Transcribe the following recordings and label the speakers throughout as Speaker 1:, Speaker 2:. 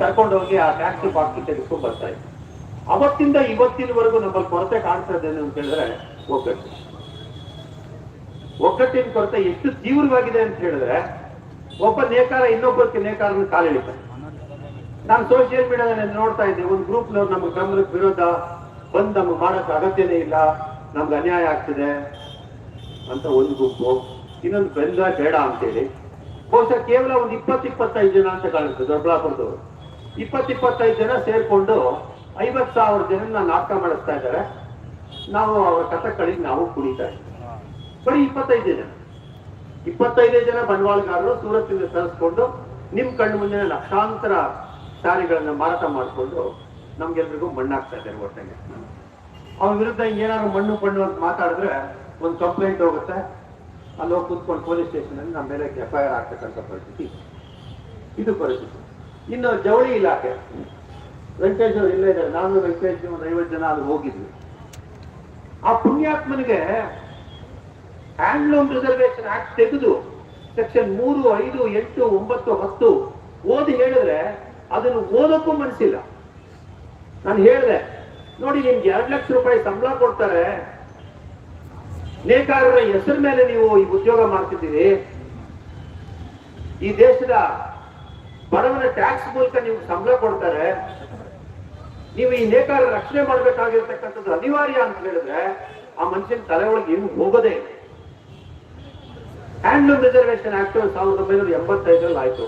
Speaker 1: ಕರ್ಕೊಂಡು ಹೋಗಿ ಆ ಟ್ಯಾಕ್ಸಿ ಬಾಕಿ ತೆಗೆದುಕೊಂಡು ಬರ್ತಾ ಇತ್ತು ಅವತ್ತಿಂದ ಇವತ್ತಿನವರೆಗೂ ನಮ್ಮಲ್ಲಿ ಕೊರತೆ ಕಾಣ್ತದೆ ಅಂತ ಹೇಳಿದ್ರೆ ಒಗ್ಗಟ್ಟು. ಒಗ್ಗಟ್ಟಿನ ಕೊರತೆ ಎಷ್ಟು ತೀವ್ರವಾಗಿದೆ ಅಂತ ಹೇಳಿದ್ರೆ ಒಬ್ಬ ನೇಕಾರ ಇನ್ನೊಬ್ಬಕ್ಕೆ ನೇಕಾರನ ಕಾಲಿಳಿತ ನಾನು ಸೋಷಿಯಲ್ ಮೀಡಿಯಾದಲ್ಲಿ ನೋಡ್ತಾ ಇದ್ದೆ. ಒಂದು ಗ್ರೂಪ್ನವ್ರು ನಮ್ಮ ಗಮನಕ್ಕೆ ವಿರೋಧ, ಬಂದ್ ನಮ್ಗೆ ಮಾಡಕ್ ಅಗತ್ಯನೇ ಇಲ್ಲ, ನಮ್ಗೆ ಅನ್ಯಾಯ ಆಗ್ತಿದೆ ಅಂತ ಒಂದು ಗುಂಪು ಇನ್ನೊಂದು ಬೆಂದ ಬೇಡ ಅಂತೇಳಿ. ಬಹುಶಃ ಕೇವಲ ಒಂದು ಇಪ್ಪತ್ತು ಇಪ್ಪತ್ತೈದು ಜನ ಅಂತ ಕಾಣುತ್ತೆ ದೊಡ್ಡಬಳ್ಳಾಪುರದವರು. ಇಪ್ಪತ್ತು ಇಪ್ಪತ್ತೈದು ಜನ ಸೇರಿಕೊಂಡು ಐವತ್ತು ಸಾವಿರ ಜನ ನಾಟಕ ಮಾಡಿಸ್ತಾ ಇದ್ದಾರೆ. ನಾವು ಅವರ ಕಥಕಳಿಗೆ ನಾವು ಕುಣಿತಾ ಇದ್ದೀವಿ. ಬರೀ ಇಪ್ಪತ್ತೈದೇ ಜನ. ಇಪ್ಪತ್ತೈದೇ ಜನ ಬಂಡವಾಳಗಾರರು ಸೂರತ್ತಿಂದ ತರಿಸ್ಕೊಂಡು ನಿಮ್ಮ ಕಣ್ಣು ಮುಂದೆ ಲಕ್ಷಾಂತರ ಸಾರಿಗಳನ್ನ ಮಾರಾಟ ಮಾಡಿಕೊಂಡು ನಮ್ಗೆಲ್ರಿಗೂ ಮಣ್ಣಾಗ್ತಾ ಇದ್ದಾರೆ ಒಟ್ಟಿಗೆ. ಅವ್ರ ವಿರುದ್ಧ ಏನಾದ್ರು ಮಣ್ಣು ಪಣ್ಣು ಅಂತ ಮಾತಾಡಿದ್ರೆ ಒಂದು ಕಂಪ್ಲೇಂಟ್ ಹೋಗುತ್ತೆ. ಅಲ್ಲಿ ಹೋಗಿ ಕೂತ್ಕೊಂಡು ಪೊಲೀಸ್ ಸ್ಟೇಷನ್ ಅಲ್ಲಿ ನಮ್ಮ ಮೇಲೆ ಎಫ್ ಐ ಆರ್ ಆಗ್ತಕ್ಕಂಥ ಪರಿಸ್ಥಿತಿ. ಇದು ಪರಿಸ್ಥಿತಿ. ಇನ್ನು ಜವಳಿ ಇಲಾಖೆ. ವೆಂಕಟೇಶ್ ಇಲ್ಲೇ ಇದ್ದಾರೆ. ನಾನು ವೆಂಕಟೇಶ್ ಒಂದು ಐವತ್ತು ಜನ ಅಲ್ಲಿ ಹೋಗಿದ್ವಿ. ಆ ಪುಣ್ಯಾತ್ಮನಿಗೆ ಹ್ಯಾಂಡ್ಲೂಮ್ ರಿಸರ್ವೇಶನ್ ಆಕ್ಟ್ ತೆಗೆದು ಸೆಕ್ಷನ್ ಮೂರು, ಐದು, ಎಂಟು, ಒಂಬತ್ತು, ಹತ್ತು ಓದಿ ಹೇಳಿದ್ರೆ ಅದನ್ನು ಓದಕ್ಕೂ ಮನಸ್ಸಿಲ್ಲ. ನಾನು ಹೇಳಿದೆ, ನೋಡಿ ನಿಮ್ಗೆ ಎರಡು ಲಕ್ಷ ರೂಪಾಯಿ ಸಂಬಳ ಕೊಡ್ತಾರೆ. ನೇಕಾರರ ಹೆಸರು ಮೇಲೆ ನೀವು ಈ ಉದ್ಯೋಗ ಮಾಡ್ತಿದ್ದೀರಿ. ಈ ದೇಶದ ಬಡವನ ಟ್ಯಾಕ್ಸ್ ಮೂಲಕ ನೀವು ಸಂಬಳ ಕೊಡ್ತಾರೆ, ನೀವು ಈ ನೇಕಾರ ರಕ್ಷಣೆ ಮಾಡ್ಬೇಕಾಗಿರ್ತಕ್ಕಂಥದ್ದು ಅನಿವಾರ್ಯ ಅಂತ ಹೇಳಿದ್ರೆ ಆ ಮನುಷ್ಯನ ತಲೆ ಒಳಗೆ ಏನು ಹೋಗೋದೇ ಹ್ಯಾಂಡ್ಲೂಮ್ ರಿಸರ್ವೇಶನ್ ಆಕ್ಟ್ ಸಾವಿರದ ಒಂಬೈನೂರ ಎಂಬತ್ತೈದರಲ್ಲಿ ಆಯ್ತು.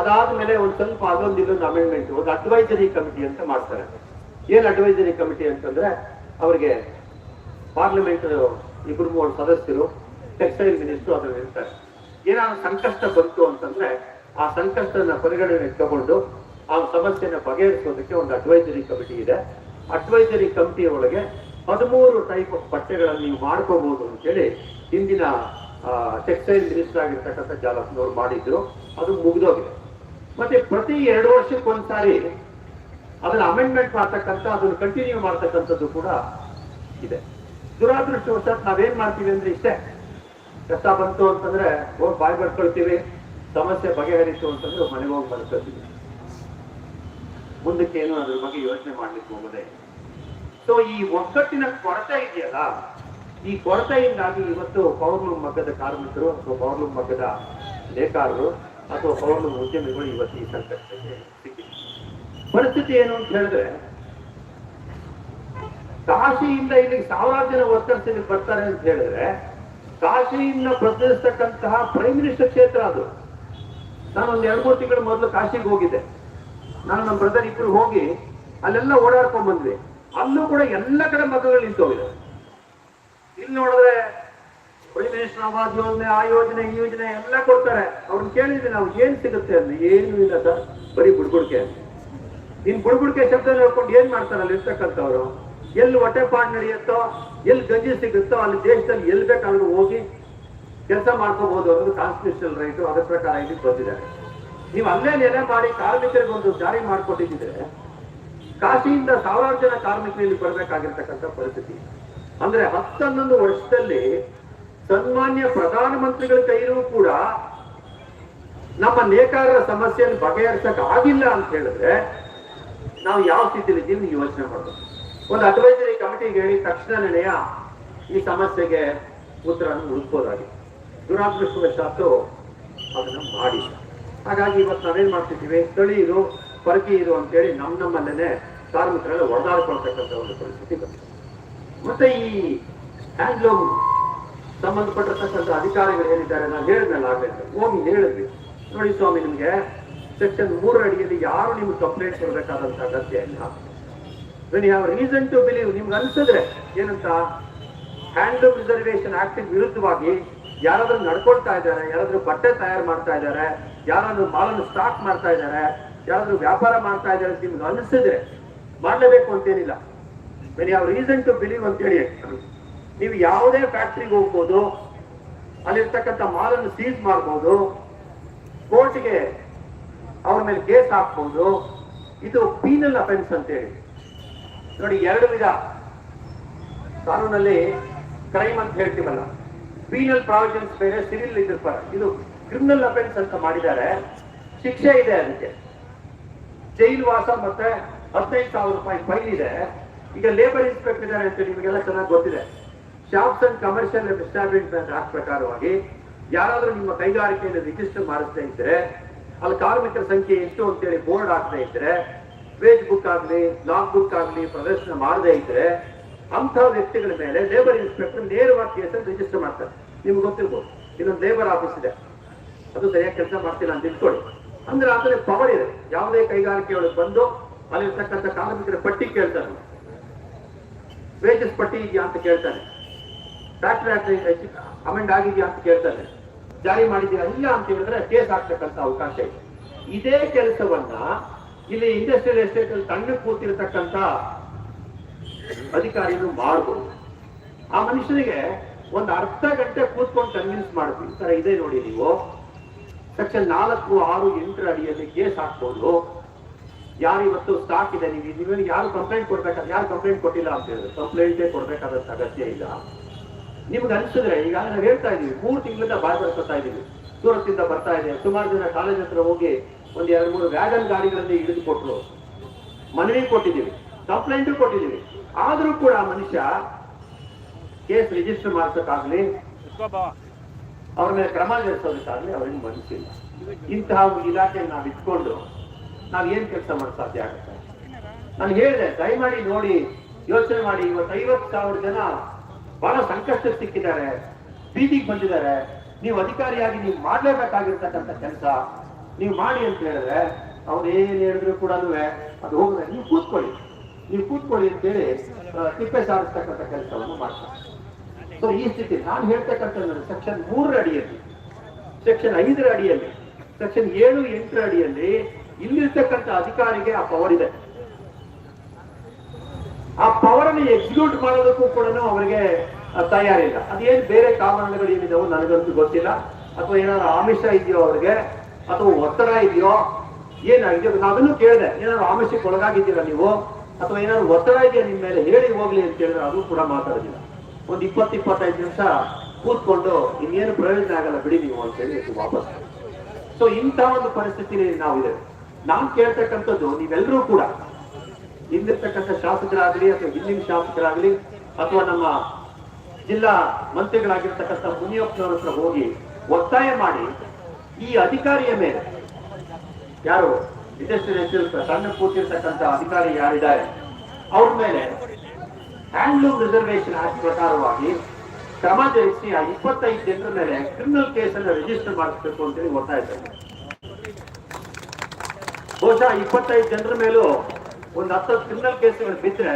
Speaker 1: ಅದಾದ್ಮೇಲೆ ಒಂದ್ ಸ್ವಲ್ಪ ಅದೊಂದು ಇದೊಂದು ಅಮೆಂಡ್ಮೆಂಟ್ ಒಂದು ಅಡ್ವೈಸರಿ ಕಮಿಟಿ ಅಂತ ಮಾಡ್ತಾರೆ. ಏನ್ ಅಡ್ವೈಸರಿ ಕಮಿಟಿ ಅಂತಂದ್ರೆ ಅವರಿಗೆ ಪಾರ್ಲಿಮೆಂಟ್ ಇಬ್ಬರು ಮೂವರು ಸದಸ್ಯರು ಟೆಕ್ಸ್ಟೈಲ್ ಮಿನಿಸ್ಟರ್ ಅದ್ರಲ್ಲಿ ಇರ್ತಾರೆ. ಏನಾದ್ರು ಸಂಕಷ್ಟ ಬಂತು ಅಂತಂದ್ರೆ ಆ ಸಂಕಷ್ಟನ ಪರಿಗಣನೆ ತಗೊಂಡು ಆ ಸಮಸ್ಯೆನ ಬಗೆಹರಿಸೋದಕ್ಕೆ ಒಂದು ಅಡ್ವೈಸರಿ ಕಮಿಟಿ ಇದೆ. ಅಡ್ವೈಸರಿ ಕಮಿಟಿಯ ಒಳಗೆ ಹದಿಮೂರು ಟೈಪ್ ಆಫ್ ಬಟ್ಟೆಗಳನ್ನು ನೀವು ಮಾಡ್ಕೋಬಹುದು ಅಂತೇಳಿ ಹಿಂದಿನ ಟೆಕ್ಸ್ಟೈಲ್ ಮಿನಿಸ್ಟರ್ ಆಗಿರ್ತಕ್ಕಂಥ ಜಾಲಪ್ನವ್ರು ಮಾಡಿದ್ರು. ಅದು ಮುಗಿದೋಗಿದೆ. ಮತ್ತೆ ಪ್ರತಿ ಎರಡು ವರ್ಷಕ್ಕೊಂದ್ಸಾರಿ ಅದನ್ನ ಅಮೆಂಡ್ಮೆಂಟ್ ಮಾಡ್ತಕ್ಕಂಥ, ಅದನ್ನು ಕಂಟಿನ್ಯೂ ಮಾಡ್ತಕ್ಕಂಥದ್ದು ಕೂಡ ಇದೆ. ದುರಾದೃಷ್ಟವಶಾತ್ ನಾವೇನ್ ಮಾಡ್ತೀವಿ ಅಂದ್ರೆ ಇಷ್ಟೇ. ಕಷ್ಟ ಬಂತು ಅಂತಂದ್ರೆ ಬಾಯ್ ಬರ್ಕೊಳ್ತೀವಿ. ಸಮಸ್ಯೆ ಬಗೆಹರಿಸು ಅಂತಂದ್ರೆ ಮನೆಗೆ ಹೋಗಿ ಬರ್ಕೊಳ್ತೀವಿ ಮುಂದಕ್ಕೆ ಏನು ಅದ್ರ ಬಗ್ಗೆ ಯೋಚನೆ ಮಾಡ್ಲಿಕ್ಕೆ ಹೋಗದೆ. ಸೊ ಈ ಒಗ್ಗಟ್ಟಿನ ಕೊರತೆ ಇದೆಯಲ್ಲ, ಈ ಕೊರತೆಯಿಂದಾಗಿ ಇವತ್ತು ಪೌರ್ಲೂಮ್ ಮಗ್ಗದ ಕಾರ್ಮಿಕರು ಅಥವಾ ಪೌರ್ಲೂಮ್ ಮಗ್ಗದ ನೇಕಾರರು ಅಥವಾ ಪೌರ್ಲೂಮ್ ಉದ್ಯಮಿಗಳು ಇವತ್ತು ಈ ಸಂಕಷ್ಟಕ್ಕೆ ಪರಿಸ್ಥಿತಿ ಏನು ಅಂತ ಹೇಳಿದ್ರೆ, ಕಾಶಿಯಿಂದ ಇಲ್ಲಿ ಸಾವಿರಾರು ಜನ ವರ್ಕರ್ಸ್ ಇಲ್ಲಿ ಬರ್ತಾರೆ ಅಂತ ಹೇಳಿದ್ರೆ, ಕಾಶಿಯಿಂದ ಪ್ರತಿನಿಧಿಸ್ತಕ್ಕಂತಹ ಪ್ರೈಮ್ ಮಿನಿಸ್ಟರ್ ಕ್ಷೇತ್ರ ಅದು. ನಾನು ಒಂದ್ ಎರಡು ಮೂರು ತಿಂಗಳ ಮೊದಲು ಕಾಶಿಗೆ ಹೋಗಿದ್ದೆ. ನಾನು ನಮ್ಮ ಬ್ರದರ್ ಇಬ್ರು ಹೋಗಿ ಅಲ್ಲೆಲ್ಲ ಓಡಾಡ್ಕೊಂಡ್ ಬಂದ್ವಿ. ಅಲ್ಲೂ ಕೂಡ ಎಲ್ಲ ಕಡೆ ಮಗಗಳು ನಿಂತೋಗಿದ್ದಾರೆ ಇಲ್ಲಿ ನೋಡಿದ್ರೆ ಪ್ರೈಮ್ ಆವಾಸ್ ಯೋಜನೆ, ಆ ಯೋಜನೆ, ಈ ಯೋಜನೆ ಎಲ್ಲ ಕೊಡ್ತಾರೆ. ಅವ್ರನ್ನ ಕೇಳಿದ್ವಿ ನಾವು, ಏನ್ ಸಿಗುತ್ತೆ? ಅಂದ್ರೆ ಏನು ಇಲ್ಲ ಸರ್, ಬರೀ ಬುಡ್ಬುಡ್ಕೆ. ನಿನ್ ಬುಡ್ಬುಡ್ಕೆ ಶಬ್ದ ನೋಡ್ಕೊಂಡು ಏನ್ ಮಾಡ್ತಾರೆ ಅಲ್ಲಿ ಇರ್ತಕ್ಕಂಥವ್ರು? ಎಲ್ಲಿ ಹೊಟ್ಟೆಪಾಡ್ ನಡೆಯುತ್ತೋ, ಎಲ್ಲಿ ಗಂಜಿ ಸಿಗುತ್ತೋ, ಅಲ್ಲಿ ದೇಶದಲ್ಲಿ ಎಲ್ಲಿ ಬೇಕಾದ್ರೂ ಹೋಗಿ ಕೆಲಸ ಮಾಡ್ಕೋಬಹುದು ಅನ್ನೋದು ಕಾನ್ಸ್ಟಿಟ್ಯೂಷನಲ್ ರೈಟು ಅದರ ಪ್ರಕಾರ ಇಲ್ಲಿ ಬಂದಿದ್ದಾರೆ ನೀವು ಅಲ್ಲೇ ನೆಲೆ ಮಾಡಿ ಕಾರ್ಮಿಕರಿಗೆ ಒಂದು ಜಾರಿ ಮಾಡಿಕೊಟ್ಟಿದ್ರೆ ಕಾಶಿಯಿಂದ ಸಾವಿರಾರು ಜನ ಕಾರ್ಮಿಕರು ಇಲ್ಲಿ ಬರ್ಬೇಕಾಗಿರ್ತಕ್ಕಂಥ ಪರಿಸ್ಥಿತಿ. ಅಂದ್ರೆ ಹತ್ತನ್ನೊಂದು ವರ್ಷದಲ್ಲಿ ಸನ್ಮಾನ್ಯ ಪ್ರಧಾನಮಂತ್ರಿಗಳ ಕೈಯಲ್ಲೂ ಕೂಡ ನಮ್ಮ ನೇಕಾರರ ಸಮಸ್ಯೆಯನ್ನು ಬಗೆಹರಿಸಕ್ ಆಗಿಲ್ಲ ಅಂತ ಹೇಳಿದ್ರೆ, ನಾವು ಯಾವ ಸ್ಥಿತಿಲಿ ಇದ್ದೀವಿ ನೀವು ಯೋಚನೆ ಮಾಡಬೇಕು ಒಂದು ಅಡ್ವೈಸರಿ ಕಮಿಟಿಗೆ ಹೇಳಿ ತಕ್ಷಣ ನಿರ್ಣಯ ಈ ಸಮಸ್ಯೆಗೆ ಉತ್ತರವನ್ನು ಹುಡುಕ್ಬೋದಾಗಿದೆ ದುರಾದೃಷ್ಟವಶಾತ್ತು ಅದನ್ನು ಮಾಡಿಲ್ಲ ಹಾಗಾಗಿ ಇವತ್ತು ನಾವೇನು ಮಾಡ್ತಿದ್ದೀವಿ? ಸ್ಥಳೀಯರು ಪರಕೀಯರು ಅಂತೇಳಿ ನಮ್ಮ ನಮ್ಮಲ್ಲೇನೆ ಕಾರ್ಮಿಕರೆಲ್ಲ ಒಡೆದಾಡ್ಕೊಳ್ತಕ್ಕಂಥ ಒಂದು ಪರಿಸ್ಥಿತಿ ಬಂದಿದೆ. ಮತ್ತೆ ಈ ಹ್ಯಾಂಡ್ಲೂಮ್ ಸಂಬಂಧಪಟ್ಟಿರ್ತಕ್ಕಂಥ ಅಧಿಕಾರಿಗಳು ಏನಿದ್ದಾರೆ ನಾನು ಹೇಳಿದ್ನಲ್ಲ ಆಗಬೇಕು ಹೋಗಿ ಹೇಳಿದ್ವಿ. ನೋಡಿ ಸ್ವಾಮಿ, ನಿಮಗೆ ಸೆಕ್ಷನ್ ಮೂರರ ಅಡಿಯಲ್ಲಿ ಯಾರು ನಿಮ್ಗೆ ಕಂಪ್ಲೇಂಟ್ ಕೊಡಬೇಕಾದಂಥ ಅಗತ್ಯ ಇಲ್ಲ. When you have reason to believe ನಿಮ್ಗೆ ಅನ್ಸಿದ್ರೆ ಏನಂತ? ಹ್ಯಾಂಡ್ಲೂಮ್ ರಿಸರ್ವೇಷನ್ ಆಕ್ಟ್ ವಿರುದ್ಧವಾಗಿ ಯಾರಾದ್ರೂ ನಡ್ಕೊಳ್ತಾ ಇದ್ದಾರೆ, ಯಾರಾದ್ರೂ ಬಟ್ಟೆ ತಯಾರು ಮಾಡ್ತಾ ಇದ್ದಾರೆ, ಯಾರಾದ್ರೂ ಮಾಲನ್ನು ಸ್ಟಾಕ್ ಮಾಡ್ತಾ ಇದ್ದಾರೆ, ಯಾರಾದ್ರೂ ವ್ಯಾಪಾರ ಮಾಡ್ತಾ ಇದ್ದಾರೆ ಅಂತ ನಿಮ್ಗೆ ಅನಿಸಿದ್ರೆ ಮಾಡ್ಲೇಬೇಕು ಅಂತೇನಿಲ್ಲ. ವೆನ್ ಯಾವ ರೀಸನ್ ಟು ಬಿಲೀವ್ ಅಂತೇಳಿ, ನೀವು ಯಾವುದೇ ಫ್ಯಾಕ್ಟ್ರಿಗೆ ಹೋಗ್ಬೋದು, ಅಲ್ಲಿರ್ತಕ್ಕಂಥ ಮಾಲನ್ನು ಸೀಸ್ ಮಾಡ್ಬೋದು ಕೋರ್ಟ್ಗೆ ಅವ್ರ ಮೇಲೆ ಕೇಸ್ ಹಾಕ್ಬೋದು, ಇದು ಪೀನಲ್ ಅಫೆನ್ಸ್ ಅಂತೇಳಿ. ನೋಡಿ, ಎರಡು ವಿಧ ಕಾನೂನಲ್ಲಿ ಕ್ರೈಮ್ ಅಂತ ಹೇಳ್ತೀವಲ್ಲ. ಪೀನಲ್ ಪ್ರಾವಿಷನ್ಸ್ ಬೇರೆ ಸಿವಿಲ್ ಇದ್ರ ಪರ ಇದು ಕ್ರಿಮಿನಲ್ ಅಫೆನ್ಸ್ ಅಂತ ಮಾಡಿದ್ದಾರೆ. ಶಿಕ್ಷೆ ಇದೆ ಅದಕ್ಕೆ. ಜೈಲು ವಾಸ ಮತ್ತೆ ಹದಿನೈದು ಸಾವಿರ ರೂಪಾಯಿ ಫೈನ್ ಇದೆ. ಈಗ ಲೇಬರ್ ಇನ್ಸ್ಪೆಕ್ಟರ್ ಇದ್ದಾರೆ ಅಂತ ನಿಮಗೆಲ್ಲ ಚೆನ್ನಾಗಿ ಗೊತ್ತಿದೆ. Shops and commercial establishment act ಪ್ರಕಾರವಾಗಿ ಯಾರಾದ್ರೂ ನಿಮ್ಮ ಕೈಗಾರಿಕೆಯನ್ನು ರಿಜಿಸ್ಟರ್ ಮಾಡಿಸ್ತಾ ಇದ್ರೆ, ಅಲ್ಲಿ ಕಾರ್ಮಿಕರ ಸಂಖ್ಯೆ ಎಷ್ಟು ಅಂತೇಳಿ ಬೋರ್ಡ್ ಹಾಕ್ತಾ ಇದ್ರೆ ವೇಜ್ ಬುಕ್ ಆಗಲಿ ಲಾಗ್ ಬುಕ್ ಆಗಲಿ ಪ್ರದರ್ಶನ ಮಾಡದೇ ಇದ್ರೆ ಅಂತ ವ್ಯಕ್ತಿಗಳ ಮೇಲೆ ಲೇಬರ್ ಇನ್ಸ್ಪೆಕ್ಟರ್ ನೇರವಾಗಿ ಕೇಸನ್ನು ರಿಜಿಸ್ಟರ್ ಮಾಡ್ತಾರೆ. ನಿಮ್ಗೆ ಗೊತ್ತಿರ್ಬೋದು. ಇನ್ನೊಂದು ಲೇಬರ್ ಆಫೀಸ್ ಇದೆ. ಅದು ಸರಿಯಾಗಿ ಕೆಲಸ ಮಾಡ್ತಿಲ್ಲ ಅಂತ ಇಟ್ಕೊಳ್ಳಿ. ಅಂದ್ರೆ ಆತನೇ ಪವರ್ ಇದೆ. ಯಾವುದೇ ಕೈಗಾರಿಕೆಯೊಳಗೆ ಬಂದು ಅಲ್ಲಿರ್ತಕ್ಕಂಥ ಕಾರ್ಮಿಕರ ಪಟ್ಟಿ ಕೇಳ್ತಾರೆ. ವೇಜಸ್ ಪಟ್ಟಿ ಇದೆಯಾ ಅಂತ ಕೇಳ್ತಾರೆ. ಫ್ಯಾಕ್ಟ್ರಿ ಆಕ್ಟ್ ಅಮೆಂಡ್ ಆಗಿದೆಯಾ ಅಂತ ಕೇಳ್ತಾರೆ. ಜಾರಿ ಮಾಡಿದ್ಯಾ ಇಲ್ಲ ಅಂತ ಹೇಳಿದ್ರೆ ಕೇಸ್ ಹಾಕ್ತಕ್ಕಂಥ ಅವಕಾಶ ಇದೆ. ಇದೇ ಕೆಲಸವನ್ನ ಇಲ್ಲಿ ಇಂಡಸ್ಟ್ರಿಯಲ್ ಎಸ್ಟೇಟ್ ಅಲ್ಲಿ ತಣ್ಣಗೆ ಕೂತಿರ್ತಕ್ಕಂಥ ಅಧಿಕಾರಿಗಳು ಮಾಡ್ಬೋದು. ಆ ಮನುಷ್ಯನಿಗೆ ಒಂದು ಅರ್ಧ ಗಂಟೆ ಕೂತ್ಕೊಂಡು ಕನ್ವಿನ್ಸ್ ಮಾಡಿದ್ವಿ ಈ ತರ ಇದೆ ನೋಡಿ ನೀವು. ಸೆಕ್ಷನ್ ನಾಲ್ಕು, ಆರು, ಎಂಟರ ಅಡಿಯಲ್ಲಿ ಕೇಸ್ ಹಾಕ್ಬೋದು. ಯಾರು ಇವತ್ತು ಸ್ಟಾಕ್ ಇದೆ, ನೀವು ನೀವೇನು ಯಾರು ಕಂಪ್ಲೇಂಟ್ ಕೊಡ್ಬೇಕಾದ ಯಾರು ಕಂಪ್ಲೇಂಟ್ ಕೊಟ್ಟಿಲ್ಲ ಅಂತ ಹೇಳಿದ್ರೆ ಕಂಪ್ಲೇಂಟೇ ಕೊಡ್ಬೇಕಾದಂತ ಅಗತ್ಯ ಇಲ್ಲ. ನಿಮ್ಗೆ ಅನ್ಸಿದ್ರೆ ಈಗ ನಾವು ಹೇಳ್ತಾ ಇದೀವಿ. ಮೂರು ತಿಂಗಳಿಂದ ಬಾಯ್ ಬರ್ಕೊತಾ ಇದೀವಿ. ದೂರದಿಂದ ಬರ್ತಾ ಇದೆ. ಸುಮಾರು ಜನ ಕಾಲೇಜ್ ಹತ್ರ ಹೋಗಿ ಒಂದ್ ಎರಡು, ಮೂರು ವ್ಯಾಗನ್ ಗಾಡಿಗಳಲ್ಲಿ ಹಿಡಿದು ಕೊಟ್ರು. ಮನವಿ ಕೊಟ್ಟಿದ್ದೀವಿ. ಕಂಪ್ಲೇಂಟು ಕೊಟ್ಟಿದ್ದೀವಿ. ಆದ್ರೂ ಕೂಡ ಮನುಷ್ಯ ಕೇಸ್ ರಿಜಿಸ್ಟರ್ ಮಾಡಿಸೋಕ್ಕಾಗ್ಲಿ ಅವ್ರ ಮೇಲೆ ಕ್ರಮ ಜರುಗಿಸೋದಕ್ಕಾಗ್ಲಿ ಅವ್ರಿಗೆ ಮನಸ್ಸಿಲ್ಲ ಇಂತಹ ಒಂದು ಇಲಾಖೆ ನಾವು ಇಟ್ಕೊಂಡು ನಾವ್ ಏನ್ ಕೆಲಸ ಮಾಡಕ್ ಸಾಧ್ಯ ಆಗುತ್ತೆ? ನಾನು ಹೇಳಿದೆ, ದಯಮಾಡಿ ನೋಡಿ, ಯೋಚನೆ ಮಾಡಿ. ಇವತ್ತು ಐವತ್ತು ಸಾವಿರ ಜನ ಬಹಳ ಸಂಕಷ್ಟಕ್ಕೆ ಸಿಕ್ಕಿದ್ದಾರೆ. ಬೀದಿಗೆ ಬಂದಿದ್ದಾರೆ. ನೀವು ಅಧಿಕಾರಿಯಾಗಿ ನೀವು ಮಾಡ್ಲೇಬೇಕಾಗಿರ್ತಕ್ಕಂಥ ಕೆಲಸ ನೀವು ಮಾಡಿ ಅಂತ ಹೇಳಿದ್ರೆ ಅವ್ರು ಏನ್ ಹೇಳಿದ್ರು ಕೂಡ ಅದು ಹೋಗ್ರೆ ನೀವು ಕೂತ್ಕೊಳ್ಳಿ. ನೀವು ಕೂತ್ಕೊಳ್ಳಿ ಅಂತ ಹೇಳಿ ತಿಪ್ಪೆ ಸಾರಿಸ್ತಕ್ಕಂಥ ಕೆಲಸವನ್ನು ಮಾಡ್ತಾರೆ. ಸೊ ಈ ಸ್ಥಿತಿ, ನಾನು ಹೇಳ್ತಕ್ಕಂಥ ಸೆಕ್ಷನ್ ಮೂರರ ಅಡಿಯಲ್ಲಿ ಸೆಕ್ಷನ್ ಐದರ ಅಡಿಯಲ್ಲಿ ಸೆಕ್ಷನ್ ಏಳು, ಎಂಟರ ಅಡಿಯಲ್ಲಿ ಇಲ್ಲಿರ್ತಕ್ಕಂಥ ಅಧಿಕಾರಿಗೆ ಆ ಪವರ್ ಇದೆ. ಆ ಪವರ್ ಅನ್ನು ಎಕ್ಸಿಕ್ಯೂಟ್ ಮಾಡೋದಕ್ಕೂ ಕೂಡ ಅವರಿಗೆ ತಯಾರಿಲ್ಲ. ಅದೇನು ಬೇರೆ ಕಾರಣಗಳು ಏನಿದಾವೋ ನನಗಂತೂ ಗೊತ್ತಿಲ್ಲ. ಅಥವಾ ಏನಾದ್ರು ಆಮಿಷ ಇದೆಯೋ ಅವ್ರಿಗೆ, ಅಥವಾ ಒತ್ತಡ ಇದೆಯೋ, ಏನಾಗಿದೆಯೋ ನಾನು ಅದನ್ನು ಕೇಳಿದೆ. ಏನಾದ್ರು ಆಮಿಷಕ್ಕೆ ಒಳಗಾಗಿದ್ದೀರಾ ನೀವು? ಅಥವಾ ಏನಾದ್ರು ಒತ್ತಡ ಇದೆಯಾ ನಿಮ್ಮ ಮೇಲೆ? ಹೇಳಿ ಹೋಗ್ಲಿ ಅಂತ ಹೇಳಿದ್ರೆ ಅದು ಕೂಡ ಮಾತಾಡೋದಿಲ್ಲ. ಒಂದು ಇಪ್ಪತ್ತು, ಇಪ್ಪತ್ತೈದು ನಿಮಿಷ ಕೂತ್ಕೊಂಡು ಇನ್ನೇನು ಪ್ರಯೋಜನ ಆಗಲ್ಲ, ಬಿಡಿ ನೀವು ಅಂತ ಹೇಳಿ ವಾಪಸ್ ಸೊ ಇಂಥ ಒಂದು ಪರಿಸ್ಥಿತಿಯಲ್ಲಿ ನಾವಿದೆ ನಾನ್ ಕೇಳ್ತಕ್ಕಂಥದ್ದು ನೀವೆಲ್ಲರೂ ಕೂಡ ಹಿಂದಿರ್ತಕ್ಕಂಥ ಶಾಸಕರಾಗಲಿ ಅಥವಾ ಹಿಂದಿನ ಶಾಸಕರಾಗ್ಲಿ ಅಥವಾ ನಮ್ಮ ಜಿಲ್ಲಾ ಮಂತ್ರಿಗಳಾಗಿರ್ತಕ್ಕಂಥ ಮುನಿಯಪ್ಪನವ್ರ ಹತ್ರ ಹೋಗಿ ಒತ್ತಾಯ ಮಾಡಿ ಈ ಅಧಿಕಾರಿಯ ಮೇಲೆ, ಯಾರು? ಇಂಡಸ್ಟ್ರಿಯಲ್ ಸಣ್ಣ ಕೂತಿರ್ತಕ್ಕಂಥ ಅಧಿಕಾರಿ ಯಾರಿದ್ದಾರೆ, ಅವ್ರ ಮೇಲೆ ಹ್ಯಾಂಡ್ಲೂಮ್ ರಿಸರ್ವೇಶನ್ ಆಕ್ಟ್ ಪ್ರಕಾರವಾಗಿ ಕ್ರಮ ಜರುಗಿಸಿ ಆ ಇಪ್ಪತ್ತೈದು ಜನರ ಮೇಲೆ ಕ್ರಿಮಿನಲ್ ಕೇಸನ್ನು ರಿಜಿಸ್ಟರ್ ಮಾಡಿಸ್ಬೇಕು ಅಂತೇಳಿ ಒತ್ತಾಯ ಇದ್ದಾರೆ. ಬಹುಶಃ ಇಪ್ಪತ್ತೈದು ಜನರ ಮೇಲೂ ಒಂದು ಹತ್ತು ಕ್ರಿಮಿನಲ್ ಕೇಸ್ಗಳು ಬಿದ್ದರೆ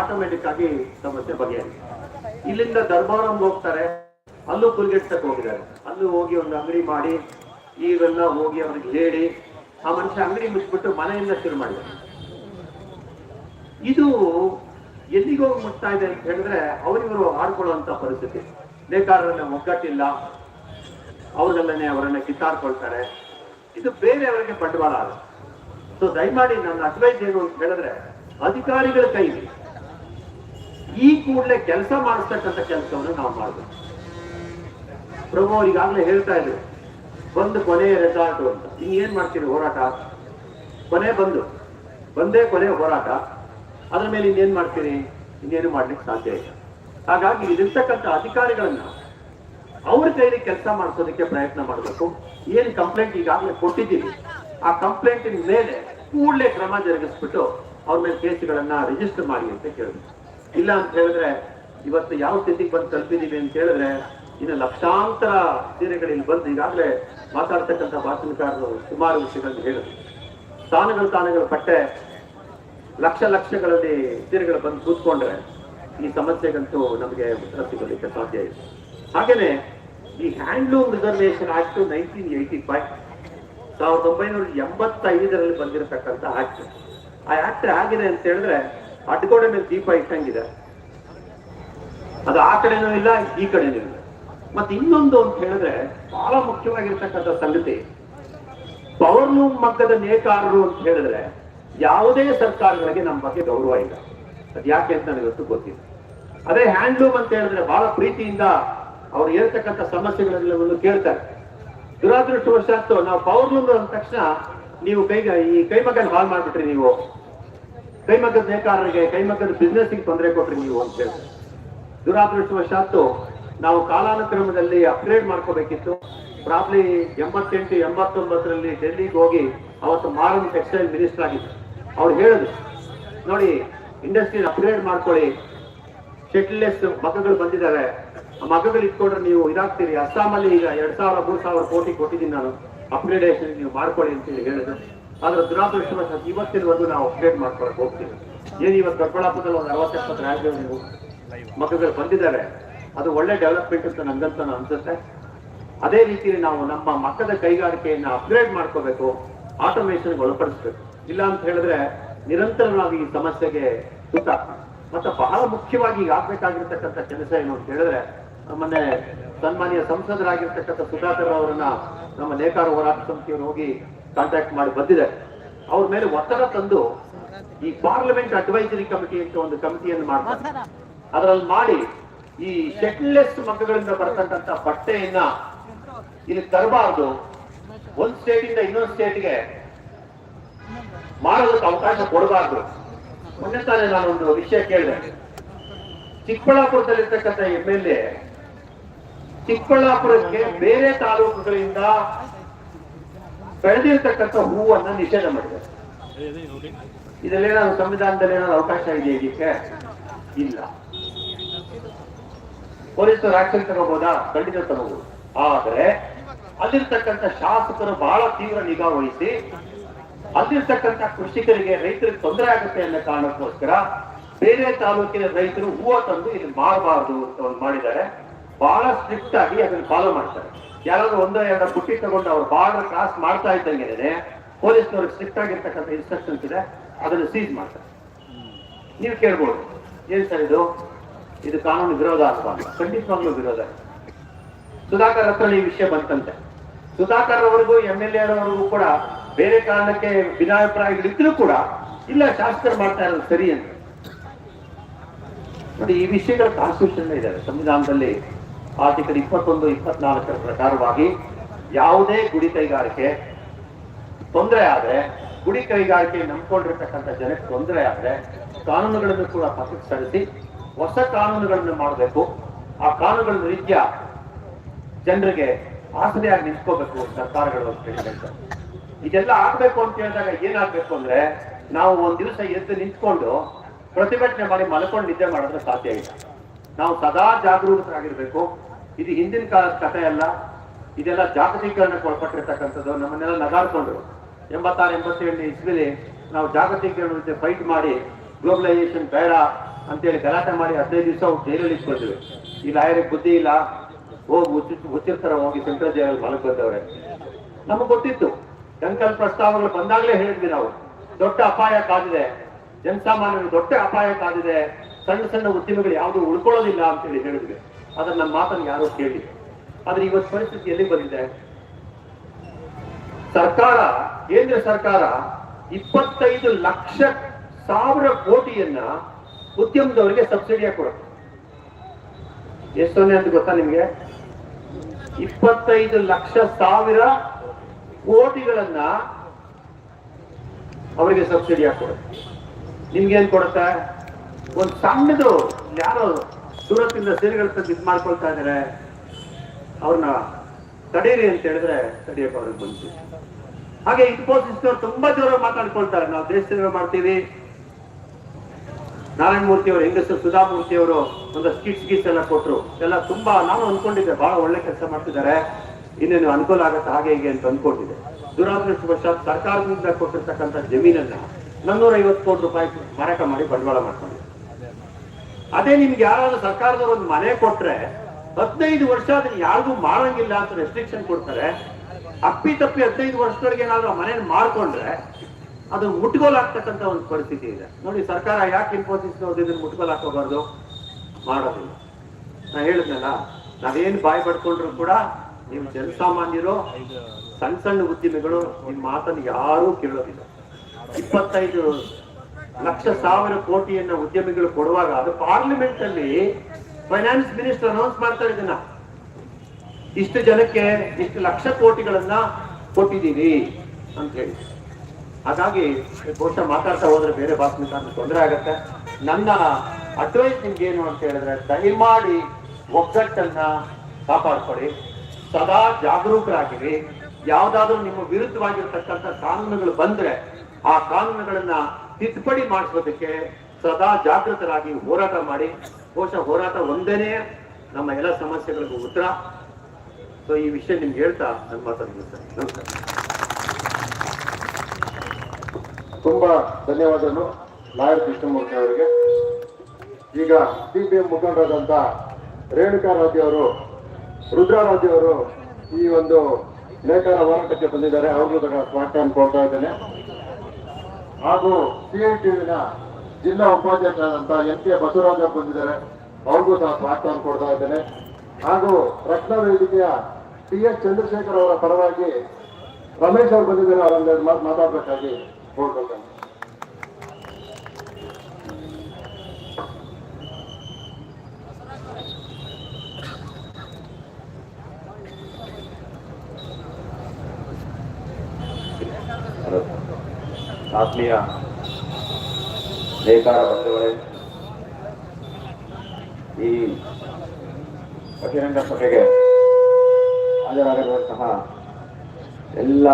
Speaker 1: ಆಟೋಮೆಟಿಕ್ ಆಗಿ ಸಮಸ್ಯೆ ಬಗೆಹರಿಯುತ್ತೆ. ಇಲ್ಲಿಂದ ದರ್ಬಾರಂ ಹೋಗ್ತಾರೆ, ಅಲ್ಲೂ ಕುಲ್ಗೆಟ್ಸಕ್ಕೆ ಹೋಗಿದ್ದಾರೆ. ಅಲ್ಲೂ ಹೋಗಿ ಒಂದು ಅಂಗಡಿ ಮಾಡಿ, ಈಗೆಲ್ಲ ಹೋಗಿ ಅವ್ರಿಗೆ ಹೇಳಿ ಆ ಮನುಷ್ಯ ಅಂಗಡಿ ಮುಚ್ಚಿಬಿಟ್ಟು ಮನೆಯಿಂದ ಶುರು ಮಾಡಿದ. ಇದು ಎಲ್ಲಿಗೆ ಹೋಗಿ ಮುಟ್ತಾ ಇದೆ ಅಂತ ಹೇಳಿದ್ರೆ ಅವರಿವರು ಆಡ್ಕೊಳ್ಳುವಂತ ಪರಿಸ್ಥಿತಿ. ನೇಕಾರರನ್ನ ಒಗ್ಗಟ್ಟಿಲ್ಲ. ಅವ್ರನ್ನೆಲ್ಲನೇ ಅವರನ್ನ ಕಿತ್ತಾಡ್ಕೊಳ್ತಾರೆ. ಇದು ಬೇರೆಯವರಿಗೆ ಬಂಡವಾಳ ಆಗುತ್ತೆ ಸೊ ದಯಮಾಡಿ ನನ್ನ ಅಡ್ವೈಸ್ ಏನು ಅಂತ ಹೇಳಿದ್ರೆ, ಅಧಿಕಾರಿಗಳ ಕೈಲಿ ಈ ಕೂಡಲೇ ಕೆಲಸ ಮಾಡಿಸ್ತಕ್ಕಂಥ ಕೆಲಸವನ್ನು ನಾವು ಮಾಡಬೇಕು. ಪ್ರಭು ಅವ್ರು ಈಗಾಗಲೇ ಹೇಳ್ತಾ ಇದ್ರು ಬಂದು ಕೊನೆಯ ರೆಸಾರ್ಟ್ ಅಂತ. ಏನ್ ಮಾಡ್ತೀರಿ ಹೋರಾಟ? ಕೊನೆ ಬಂದು. ಬಂದೇ ಕೊನೆ ಹೋರಾಟ. ಅದ್ರ ಮೇಲೆ ಇನ್ನೇನ್ ಮಾಡ್ತೀರಿ? ಇನ್ನೇನು ಮಾಡ್ಲಿಕ್ಕೆ ಸಾಧ್ಯ ಇಲ್ಲ. ಹಾಗಾಗಿ ಇಲ್ಲಿರ್ತಕ್ಕಂಥ ಅಧಿಕಾರಿಗಳನ್ನ ಅವ್ರ ಕೈಲಿ ಕೆಲಸ ಮಾಡಿಸೋದಕ್ಕೆ ಪ್ರಯತ್ನ ಮಾಡಬೇಕು. ಏನ್ ಕಂಪ್ಲೇಂಟ್ ಈಗಾಗಲೇ ಕೊಟ್ಟಿದ್ದೀವಿ. ಆ ಕಂಪ್ಲೇಂಟಿನ ಮೇಲೆ ಕೂಡಲೇ ಕ್ರಮ ಜರುಗಿಸ್ಬಿಟ್ಟು ಅವ್ರ ಮೇಲೆ ಕೇಸ್ಗಳನ್ನ ರಿಜಿಸ್ಟರ್ ಮಾಡಿ ಅಂತ ಕೇಳಿದ್ರು. ಇಲ್ಲ ಅಂತ ಹೇಳಿದ್ರೆ, ಇವತ್ತು ಯಾವ ಸ್ಥಿತಿಗೆ ಬಂದು ತಲುಪಿದೀವಿ ಅಂತ ಹೇಳಿದ್ರೆ ಇನ್ನು ಲಕ್ಷಾಂತರ ಸೀರೆಗಳಿಲ್ಲಿ ಬಂದು ಈಗಾಗಲೇ ಮಾತಾಡ್ತಕ್ಕಂಥ ಭಾಷಣಕಾರರು ಸುಮಾರು ವಿಷಯಗಳನ್ನು ಹೇಳಿದ್ರು. ಸ್ಥಾನಗಳು ತಾನಗಳ ಪಟ್ಟೆ, ಲಕ್ಷ ಲಕ್ಷಗಳಲ್ಲಿ ಸೀರೆಗಳು ಬಂದು ಕೂತ್ಕೊಂಡ್ರೆ ಈ ಸಮಸ್ಯೆಗಂತೂ ನಮಗೆ ಉತ್ತರ ಸಿಗಲಿಕ್ಕೆ ಸಾಧ್ಯ ಇದೆ ಹಾಗೇನೆ ಈ handloom reservation act nineteen eighty five ಸಾವಿರದ ಒಂಬೈನೂರ ಎಂಬತ್ತೈದರಲ್ಲಿ ಬಂದಿರತಕ್ಕಂಥ ಆಕ್ಟ್. ಆ ಆಕ್ಟ್ ಆಗಿದೆ ಅಂತ ಹೇಳಿದ್ರೆ ಅಡ್ಗೋಡೆ ಮೇಲೆ ದೀಪ ಇಟ್ಟಂಗಿದೆ. ಅದು ಆ ಕಡೆನೂ ಇಲ್ಲ, ಈ ಕಡೆನೂ ಇಲ್ಲ. ಮತ್ತೆ ಇನ್ನೊಂದು ಅಂತ ಹೇಳಿದ್ರೆ ಬಹಳ ಮುಖ್ಯವಾಗಿರ್ತಕ್ಕಂಥ ಸಂಗತಿ. ಪವರ್ಲೂಮ್ ಮಗ್ಗದ ನೇಕಾರರು ಅಂತ ಹೇಳಿದ್ರೆ ಯಾವುದೇ ಸರ್ಕಾರಗಳಿಗೆ ನಮ್ಮ ಬಗ್ಗೆ ಗೌರವ ಇಲ್ಲ. ಅದ್ ಯಾಕೆ ಅಂತ ನನಗಂತೂ ಗೊತ್ತಿಲ್ಲ. ಅದೇ ಹ್ಯಾಂಡ್ಲೂಮ್ ಅಂತ ಹೇಳಿದ್ರೆ ಬಹಳ ಪ್ರೀತಿಯಿಂದ ಅವ್ರು ಹೇಳ್ತಕ್ಕಂಥ ಸಮಸ್ಯೆಗಳೆಲ್ಲವನ್ನು ಕೇಳ್ತಾರೆ. ದುರಾದೃಷ್ಟವಶಾತ್ ನಾವು ಪವರ್ಲೂಮ್ ಅಂದ ತಕ್ಷಣ ನೀವು ಕೈಗ ಈ ಕೈಮಗ್ಗನ ಹಾಲ್ ಮಾಡ್ಬಿಟ್ರಿ ನೀವು. ಕೈಮಗ್ಗದ ನೇಕಾರರಿಗೆ, ಕೈಮಗ್ಗದ ಬಿಸ್ನೆಸ್ಗೆ ತೊಂದರೆ ಕೊಟ್ರಿ ನೀವು ಅಂತ ಹೇಳ್ತಾರೆ. ದುರಾದೃಷ್ಟವಶಾತ್ತು ನಾವು ಕಾಲಾನುಕ್ರಮದಲ್ಲಿ ಅಪ್ಗ್ರೇಡ್ ಮಾಡ್ಕೋಬೇಕಿತ್ತು. ಪ್ರಾಬ್ಲಿ ಎಂಬತ್ತೆಂಟು, ಎಂಬತ್ತೊಂಬತ್ತರಲ್ಲಿ ಡೆಲ್ಲಿಗೆ ಹೋಗಿ ಅವತ್ತು ಮಾರನ್ ಟೆಕ್ಸ್ಟೈಲ್ ಮಿನಿಸ್ಟರ್ ಆಗಿತ್ತು ಅವ್ರು ಹೇಳಿದ್ರು, ನೋಡಿ ಇಂಡಸ್ಟ್ರಿನ ಅಪ್ಗ್ರೇಡ್ ಮಾಡ್ಕೊಳ್ಳಿ. ಶೆಟ್ಲೆಸ್ ಮಗಗಳು ಬಂದಿದ್ದಾರೆ ಆ ಮಗಗಳು ಇಟ್ಕೊಂಡ್ರೆ ನೀವು ಇದಾಗ್ತೀರಿ. ಅಸ್ಸಾಮಲ್ಲಿ ಈಗ ಎರಡ್ ಸಾವಿರ, ಮೂರು ಸಾವಿರ ಕೋಟಿ ಕೊಟ್ಟಿದ್ದೀನಿ ನಾನು. ಅಪ್ಗ್ರೇಡೇಷನ್ ನೀವು ಮಾಡ್ಕೊಳ್ಳಿ ಅಂತೇಳಿ ಹೇಳಿದ್ರು. ಆದ್ರೆ ದುರಾದೃಷ್ಟವಶಾತ್ ಇವತ್ತಿನವರೆಗೂ ನಾವು ಅಪ್ಗ್ರೇಡ್ ಮಾಡ್ಕೊಳಕ್ ಹೋಗ್ತೀವಿ. ಏನು ಇವತ್ತು ದೊಡ್ಡಬಳ್ಳಾಪುರದಲ್ಲಿ ಒಂದು ಅರವತ್ತೆಪ್ಪತ್ತು ರಾಜ್ಯಗಳು ನೀವು ಮಗಗಳು ಬಂದಿದ್ದಾರೆ. ಅದು ಒಳ್ಳೆ ಡೆವಲಪ್ಮೆಂಟ್ ಅಂತ ನಂಗಂತ ಅನ್ಸುತ್ತೆ. ಅದೇ ರೀತಿಯಲ್ಲಿ ನಾವು ನಮ್ಮ ಮಕ್ಕದ ಕೈಗಾರಿಕೆಯನ್ನ ಅಪ್ಗ್ರೇಡ್ ಮಾಡ್ಕೋಬೇಕು ಆಟೋಮೇಷನ್ಗೆ ಒಳಪಡಿಸ್ಬೇಕು. ಇಲ್ಲ ಅಂತ ಹೇಳಿದ್ರೆ ನಿರಂತರವಾಗಿ ಈ ಸಮಸ್ಯೆಗೆ ಸುತ್ತ ಮತ್ತೆ ಬಹಳ ಮುಖ್ಯವಾಗಿ ಈಗ ಆಗ್ಬೇಕಾಗಿರ್ತಕ್ಕಂಥ ಕೆಲಸ ಏನು ಅಂತ ಹೇಳಿದ್ರೆ ಮೊನ್ನೆ ಸನ್ಮಾನ್ಯ ಸಂಸದರಾಗಿರ್ತಕ್ಕಂಥ ಸುಧಾಕರ್ ಅವರನ್ನ ನಮ್ಮ ನೇಕಾರ ಹೋರಾಟ ಸಮಿತಿಯವರು ಹೋಗಿ ಕಾಂಟ್ಯಾಕ್ಟ್ ಮಾಡಿ ಬಂದಿದೆ ಅವ್ರ ಮೇಲೆ ಒತ್ತಡ ತಂದು ಈ ಪಾರ್ಲಿಮೆಂಟ್ ಅಡ್ವೈಸರಿ ಕಮಿಟಿ ಅಂತ ಒಂದು ಕಮಿಟಿಯನ್ನು ಮಾಡ್ತಾರೆ. ಅದರಲ್ಲಿ ಮಾಡಿ ಈ ಶೆಟ್ಲೆಸ್ ಮಗ್ಗಗಳಿಂದ ಬರತಕ್ಕಂತ ಬಟ್ಟೆಯನ್ನ ಇಲ್ಲಿ ತರಬಾರ್ದು. ಒಂದ್ ಸ್ಟೇಟ್ ಇಂದ ಇನ್ನೊಂದ್ ಸ್ಟೇಟ್ಗೆ ಮಾಡೋದಕ್ಕೆ ಅವಕಾಶ ಕೊಡಬಾರ್ದು. ಮೊನ್ನೆ ತಾನೇ ನಾನೊಂದು ವಿಷಯ ಕೇಳಿದೆ. ಚಿಕ್ಕಬಳ್ಳಾಪುರದಲ್ಲಿರ್ತಕ್ಕಂಥ ಎಂ ಎಲ್ ಎ ಚಿಕ್ಕಬಳ್ಳಾಪುರಕ್ಕೆ ಬೇರೆ ತಾಲೂಕುಗಳಿಂದ ಬೆಳೆದಿರ್ತಕ್ಕಂಥ ಹೂವನ್ನ ನಿಷೇಧ ಮಾಡಿದೆ ಇದರಲ್ಲೇನಾದ್ರು ಸಂವಿಧಾನದಲ್ಲಿ ಏನಾದ್ರು ಅವಕಾಶ ಇದೆಯಾ ಇದಕ್ಕೆ? ಇಲ್ಲ. ಪೊಲೀಸರು ಆಕ್ಷನ್ ತಗೋಬಹುದಾ ಖಂಡಿತ ತಗೋಬಹುದು ಆದ್ರೆ ಅಲ್ಲಿರ್ತಕ್ಕಂಥ ಶಾಸಕರು ಬಹಳ ತೀವ್ರ ನಿಗಾ ವಹಿಸಿ ಅಲ್ಲಿರ್ತಕ್ಕಂಥ ಕೃಷಿಕರಿಗೆ ರೈತರಿಗೆ ತೊಂದರೆ ಆಗುತ್ತೆ ಅನ್ನೋ ಕಾರಣಕ್ಕೋಸ್ಕರ ಬೇರೆ ತಾಲೂಕಿನ ರೈತರು ಹೂವು ತಂದು ಇಲ್ಲಿ ಮಾಡಬಾರದು ಅಂತ ಒಂದು ಮಾಡಿದ್ದಾರೆ. ಬಹಳ ಸ್ಟ್ರಿಕ್ಟ್ ಆಗಿ ಅದನ್ನು ಫಾಲೋ ಮಾಡ್ತಾರೆ. ಯಾರಾದ್ರೂ ಒಂದೋ ಎರಡು ಬುಟ್ಟಿ ತಗೊಂಡು ಅವ್ರು ಬಾರ್ಡರ್ ಕ್ರಾಸ್ ಮಾಡ್ತಾ ಇದ್ದಂಗೆ ಪೊಲೀಸ್ನವ್ರಿಗೆ ಸ್ಟ್ರಿಕ್ಟ್ ಆಗಿರ್ತಕ್ಕಂಥ ಇನ್ಸ್ಟ್ರಕ್ಷನ್ಸ್ ಇದೆ ಅದನ್ನು ಸೀಸ್ ಮಾಡ್ತಾರೆ. ನೀವು ಕೇಳ್ಬೋದು. ಏನ್ ಸರ್ ಇದು? ಇದು ಕಾನೂನು ವಿರೋಧ ಅಥವಾ ಅಂತ. ಖಂಡಿತವಾಗ್ಲೂ ವಿರೋಧ. ಸುಧಾಕರ್ ಹತ್ರ ಈ ವಿಷಯ ಬಂತಂತೆ. ಸುಧಾಕರ್ ಅವರಿಗೂ ಎಂ ಎಲ್ ಎ ಅವರಿಗೂ ಕೂಡ ಬೇರೆ ಕಾರಣಕ್ಕೆ ಭಿನ್ನಾಭಿಪ್ರಾಯಗಳಿದ್ರು ಕೂಡ ಇಲ್ಲ, ಶಾಸಕರು ಮಾಡ್ತಾ ಇರೋದು ಸರಿ ಅಂತ. ಮತ್ತೆ ಈ ವಿಷಯಗಳ ಕಾನ್ಸ್ಟಿಟ್ಯೂಷನ್ ಇದ್ದಾರೆ ಸಂವಿಧಾನದಲ್ಲಿ ಆರ್ಟಿಕಲ್ ಇಪ್ಪತ್ತೊಂದು, ಇಪ್ಪತ್ನಾಲ್ಕರ ಪ್ರಕಾರವಾಗಿ ಯಾವುದೇ ಗುಡಿ ಕೈಗಾರಿಕೆ ತೊಂದರೆ ಆದ್ರೆ, ಗುಡಿ ಕೈಗಾರಿಕೆ ನಂಬ್ಕೊಂಡಿರ್ತಕ್ಕಂಥ ಜನಕ್ಕೆ ತೊಂದರೆ ಆದ್ರೆ ಕಾನೂನುಗಳನ್ನು ಕೂಡ ಪಕ್ಕಕ್ಕೆ ಸರಿಸಿ ಹೊಸ ಕಾನೂನುಗಳನ್ನು ಮಾಡಬೇಕು. ಆ ಕಾನೂನುಗಳ ರೀತಿಯ ಜನರಿಗೆ ಆಸರೆಯಾಗಿ ನಿಂತ್ಕೋಬೇಕು ಸರ್ಕಾರಗಳು ಅಂತ ಹೇಳಬೇಕು. ಇದೆಲ್ಲ ಆಗ್ಬೇಕು ಅಂತ ಹೇಳಿದಾಗ ಏನಾಗ್ಬೇಕು ಅಂದ್ರೆ ನಾವು ಒಂದ್ ದಿವಸ ಎದ್ದು ನಿಂತ್ಕೊಂಡು ಪ್ರತಿಭಟನೆ ಮಾಡಿ ಮಲ್ಕೊಂಡು ನಿದ್ದೆ ಮಾಡಿದ್ರೆ ಸಾಧ್ಯ ಇಲ್ಲ. ನಾವು ಸದಾ ಜಾಗರೂಕರಾಗಿರ್ಬೇಕು. ಇದು ಹಿಂದಿನ ಕಾಲದ ಕಥೆ ಅಲ್ಲ. ಇದೆಲ್ಲ ಜಾಗತೀಕರಣಕ್ಕೆ ಒಳಪಟ್ಟಿರ್ತಕ್ಕಂಥದ್ದು ನಮ್ಮನ್ನೆಲ್ಲ ನಗಾಡ್ಕೊಂಡ್ರು ಎಂಬತ್ತಾರು, ಎಂಬತ್ತೇಳನೇ ಇಸ್ವಿಲಿ ನಾವು ಜಾಗತೀಕರಣ ಫೈಟ್ ಮಾಡಿ ಗ್ಲೋಬಲೈಸೇಷನ್ ಬೇಡ ಅಂತೇಳಿ ಗಲಾಟೆ ಮಾಡಿ ಹದಿನೈದು ದಿವಸ ಅವ್ರು ಜೈಲಲ್ಲಿ ಇಟ್ಕೊಳ್ತೀವಿ ಈ ಲಾಯರಿಗೆ ಬುದ್ಧಿ ಇಲ್ಲ. ಹೋಗಿ ಹುಚ್ಚಿ ಹುಚ್ಚಿರ್ತಾರ ಹೋಗಿ ಸೆಂಟ್ರಲ್ ಜೈಲಲ್ಲಿ ಮಲಗ್ ಬಂದವ್ರೆ. ನಮಗ್ ಗೊತ್ತಿತ್ತು. ಸಂಕಲ್ಪ ಪ್ರಸ್ತಾವಗಳು ಬಂದಾಗಲೇ ಹೇಳಿದ್ವಿ ನಾವು. ದೊಡ್ಡ ಅಪಾಯ ಕಾದಿದೆ. ಜನಸಾಮಾನ್ಯರು ದೊಡ್ಡ ಅಪಾಯ ಕಾದಿದೆ. ಸಣ್ಣ ಸಣ್ಣ ಉದ್ಯಮಿಗಳು ಯಾವುದು ಉಳ್ಕೊಳ್ಳೋದಿಲ್ಲ ಅಂತೇಳಿ ಹೇಳಿದ್ವಿ. ಅದನ್ನ ನಮ್ಮ ಮಾತನ್ನು ಯಾರು ಕೇಳಿ ಆದ್ರೆ ಇವತ್ತು ಪರಿಸ್ಥಿತಿ ಎಲ್ಲಿ ಬಂದಿದೆ? ಸರ್ಕಾರ, ಕೇಂದ್ರ ಸರ್ಕಾರ ಇಪ್ಪತ್ತೈದು ಲಕ್ಷ ಸಾವಿರ ಕೋಟಿಯನ್ನ ಉದ್ಯಮದವರಿಗೆ ಸಬ್ಸಿಡಿಯಾಗಿ ಕೊಡುತ್ತೆ ಎಷ್ಟೊಂದೇ ಅಂತ ಗೊತ್ತಾ ನಿಮ್ಗೆ? ಇಪ್ಪತ್ತೈದು ಲಕ್ಷ ಸಾವಿರ ಕೋಟಿಗಳನ್ನ ಅವರಿಗೆ ಸಬ್ಸಿಡಿ ಕೊಡುತ್ತೆ ನಿಮ್ಗೆ ಏನ್ ಕೊಡುತ್ತೆ? ಒಂದು ಸಣ್ಣದು ಯಾರೋ ಸೂರತ್ತಿಂದ ಸೀರೆಗಳ ಇದ್ ಮಾಡ್ಕೊಳ್ತಾ ಇದಾರೆ. ಅವ್ರನ್ನ ತಡೀರಿ ಅಂತ ಹೇಳಿದ್ರೆ ತಡಿಯಪ್ಪ ಅವ್ರಿಗೆ ಬಂತು ಹಾಗೆ ಇನ್ಫೋಸಿಸ್ ತುಂಬಾ ಜೋರಾಗಿ ಮಾತಾಡ್ಕೊಳ್ತಾರೆ. ನಾವು ದೇಶ ಸೇವೆ ಮಾಡ್ತೀವಿ. ನಾರಾಯಣ ಮೂರ್ತಿ ಅವರು ಹೆಂಗಸರು ಸುಧಾಮೂರ್ತಿ ಅವರು ಒಂದು ಸ್ಕಿಟ್ಸ್ ಗೀಟ್ಸ್ ಎಲ್ಲ ಕೊಟ್ಟರು ಎಲ್ಲ ತುಂಬಾ ನಾನು ಅನ್ಕೊಂಡಿದ್ದೆ, ಬಹಳ ಒಳ್ಳೆ ಕೆಲಸ ಮಾಡ್ತಿದ್ದಾರೆ. ಇನ್ನೇನು ಅನುಕೂಲ ಆಗುತ್ತೆ ಹಾಗೆ ಹೀಗೆ ಅಂತ ಅನ್ಕೊಂಡಿದ್ದೆ. ದುರಾದೃಷ್ಟವಶಾತ್ ಸರ್ಕಾರದಿಂದ ಕೊಟ್ಟಿರ್ತಕ್ಕಂಥ ಜಮೀನನ್ನ ನಾನ್ನೂರ ಐವತ್ತು ಕೋಟಿ ರೂಪಾಯಿ ಮಾರಾಟ ಮಾಡಿ ಬಂಡವಾಳ ಮಾಡ್ಕೊಂಡು ಅದೇ ನಿಮ್ಗೆ ಯಾರಾದ್ರೂ ಸರ್ಕಾರದವ್ರು ಒಂದು ಮನೆ ಕೊಟ್ರೆ ಹದಿನೈದು ವರ್ಷ ಅದನ್ನ ಯಾರಿಗೂ ಮಾಡಂಗಿಲ್ಲ ಅಂತ ರೆಸ್ಟ್ರಿಕ್ಷನ್ ಕೊಡ್ತಾರೆ. ಅಪ್ಪಿ ತಪ್ಪಿ ಹದಿನೈದು ವರ್ಷದೊಳಗೆ ಏನಾದ್ರು ಆ ಮನೇನ ಮಾರ್ಕೊಂಡ್ರೆ ಅದು ಮುಟ್ಗೋಲಾಗ್ತಕ್ಕಂತ ಒಂದು ಪರಿಸ್ಥಿತಿ ಇದೆ. ನೋಡಿ, ಸರ್ಕಾರ ಯಾಕೆ ಇನ್ಫೋಸಿಸ್ ಇದನ್ನ ಮುಟ್ಗೋಲ್ ಹಾಕೋಬಾರ್ದು ಮಾಡೋದಿಲ್ಲ. ನಾ ಹೇಳಿದ್ನಲ್ಲ, ನಾವೇನ್ ಬಾಯ್ ಪಡ್ಕೊಂಡ್ರು ಕೂಡ ನೀವು ಜನಸಾಮಾನ್ಯರು ಸಣ್ಣ ಸಣ್ಣ ಉದ್ಯಮಿಗಳು ನಿಮ್ ಮಾತನ್ನು ಯಾರೂ ಕೇಳೋದಿಲ್ಲ. ಇಪ್ಪತ್ತೈದು ಲಕ್ಷ ಸಾವಿರ ಕೋಟಿಯನ್ನ ಉದ್ಯಮಿಗಳು ಕೊಡುವಾಗ ಅದು ಪಾರ್ಲಿಮೆಂಟ್ ಅಲ್ಲಿ ಫೈನಾನ್ಸ್ ಮಿನಿಸ್ಟರ್ ಅನೌನ್ಸ್ ಮಾಡ್ತಾರೆ ಇದನ್ನ. ಇಷ್ಟು ಜನಕ್ಕೆ, ಇಷ್ಟು ಲಕ್ಷ ಕೋಟಿಗಳನ್ನ ಕೊಟ್ಟಿದ್ದೀವಿ ಅಂತ ಹೇಳಿ.
Speaker 2: ಹಾಗಾಗಿ ಬಹುಶಃ ಮಾತಾಡ್ತಾ ಹೋದ್ರೆ ಬೇರೆ ಭಾಷಣಕಾರರಿಗೆ ತೊಂದರೆ ಆಗತ್ತೆ. ನನ್ನ ಅಡ್ವೈಸ್ ನಿಮ್ಗೆ ಏನು ಅಂತ ಹೇಳಿದ್ರೆ, ದಯಮಾಡಿ ಒಗ್ಗಟ್ಟನ್ನ ಕಾಪಾಡ್ಕೊಳ್ಳಿ. ಸದಾ ಜಾಗರೂಕರಾಗಿರಿ. ಯಾವ್ದಾದ್ರೂ ನಿಮ್ಮ ವಿರುದ್ಧವಾಗಿರ್ತಕ್ಕಂಥ ಕಾನೂನುಗಳು ಬಂದ್ರೆ ಆ ಕಾನೂನುಗಳನ್ನ ತಿದ್ದುಪಡಿ ಮಾಡಿಸೋದಕ್ಕೆ ಸದಾ ಜಾಗೃತರಾಗಿ ಹೋರಾಟ ಮಾಡಿ. ಬಹುಶಃ ಹೋರಾಟ ಒಂದೇನೇ ನಮ್ಮ ಎಲ್ಲ ಸಮಸ್ಯೆಗಳಿಗೂ ಉತ್ತರ. ಸೊ ಈ ವಿಷಯ ನಿಮ್ಗೆ ಹೇಳ್ತಾ ನನ್ನ ಮಾತಾಡ್ತೀನಿ. ನಮಸ್ಕಾರ.
Speaker 3: ತುಂಬಾ ಧನ್ಯವಾದಗಳು. ಲಾಯರ್ ಕೃಷ್ಣಮೂರ್ತಿ ಅವರಿಗೆ. ಈಗ ಸಿಪಿಎಂ ಮುಖಂಡರಾದಂತ ರೇಣುಕಾ ರಾಜು ಅವರು ರುದ್ರಾರಾಜು ಅವರು ಈ ಒಂದು ನೇಕಾರ ಹೋರಾಟಕ್ಕೆ ಬಂದಿದ್ದಾರೆ. ಅವ್ರಿಗೂ ಕೂಡ ಸ್ವಾಗತ ಕೊಡ್ತಾ ಇದ್ದೇನೆ. ಹಾಗೂ ಸಿಐಟಿವಿನ ಜಿಲ್ಲಾ ಉಪಾಧ್ಯಕ್ಷರಾದಂತ ಎನ್ ಕೆ ಬಸವರಾಜ ಬಂದಿದ್ದಾರೆ. ಅವ್ರಿಗೂ ಸಹ ಸ್ವಾಗತ ಕೊಡ್ತಾ ಇದ್ದೇನೆ. ಹಾಗೂ ರತ್ನ ವೇದಿಕೆಯ ಟಿ ಎಸ್ ಚಂದ್ರಶೇಖರ್ ಅವರ ಪರವಾಗಿ ರಮೇಶ್ ಅವರು ಬಂದಿದ್ದಾರೆ. ಅವರೊಂದೆರಡು ಮಾತು ಮಾತಾಡಬೇಕಾಗಿ.
Speaker 2: ಆತ್ಮೀಯ ನೇಕಾರ ಬಂಧುಗಳೇ ಈ ಬಹಿರಂಗ ಸಭೆಗೆ ಹಾಜರಾಗಿರುವಂತಹ ಎಲ್ಲ